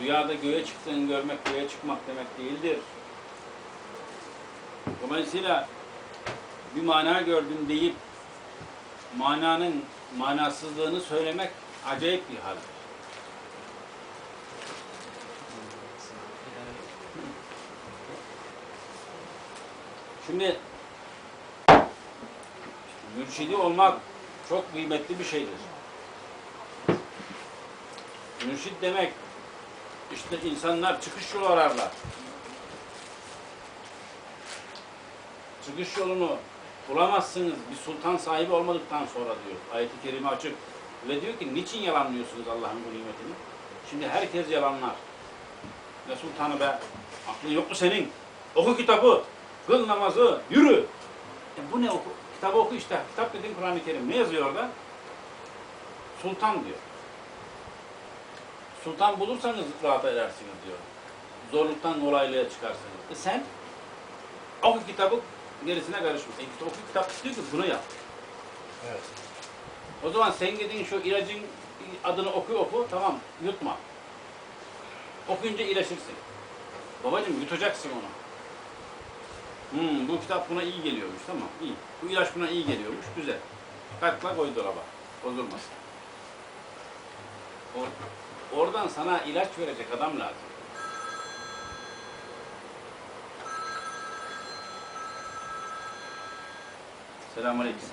Rüyada göğe çıktığını görmek göğe çıkmak demek değildir. Dolayısıyla bir mana gördüm deyip mananın manasızlığını söylemek acayip bir haldir. Şimdi mürşidi olmak çok kıymetli bir şeydir. Mürşid demek işte insanlar çıkış yolu ararlar. Çıkış yolunu bulamazsınız bir sultan sahibi olmadıktan sonra diyor. Ayet-i kerime açık. Ve diyor ki niçin yalanlıyorsunuz Allah'ın bu nimetini? Şimdi herkes yalanlar. Ne sultanı be? Aklın yok mu senin? Oku kitabı, kıl namazı, yürü. E bu ne oku? Kitabı oku işte. Kitap dediğin Kur'an-ı Kerim. Ne yazıyor orada? Sultan diyor. Sultan bulursanız rahat edersiniz diyor. Zorluktan kolaylığa çıkarsınız. E sen oku kitabı gerisine karışma. E oku kitap diyor ki bunu yap. Evet. O zaman sen gidin şu ilacın adını oku oku tamam yutma. Okuyunca iyileşirsin. Babacım yutacaksın onu. Hmm, bu kitap buna iyi geliyormuş tamam iyi. Bu ilaç buna iyi geliyormuş güzel. Kalkla koy dolaba. Bozulmasın. Or- oradan sana ilaç verecek adam lazım. Selamünaleyküm.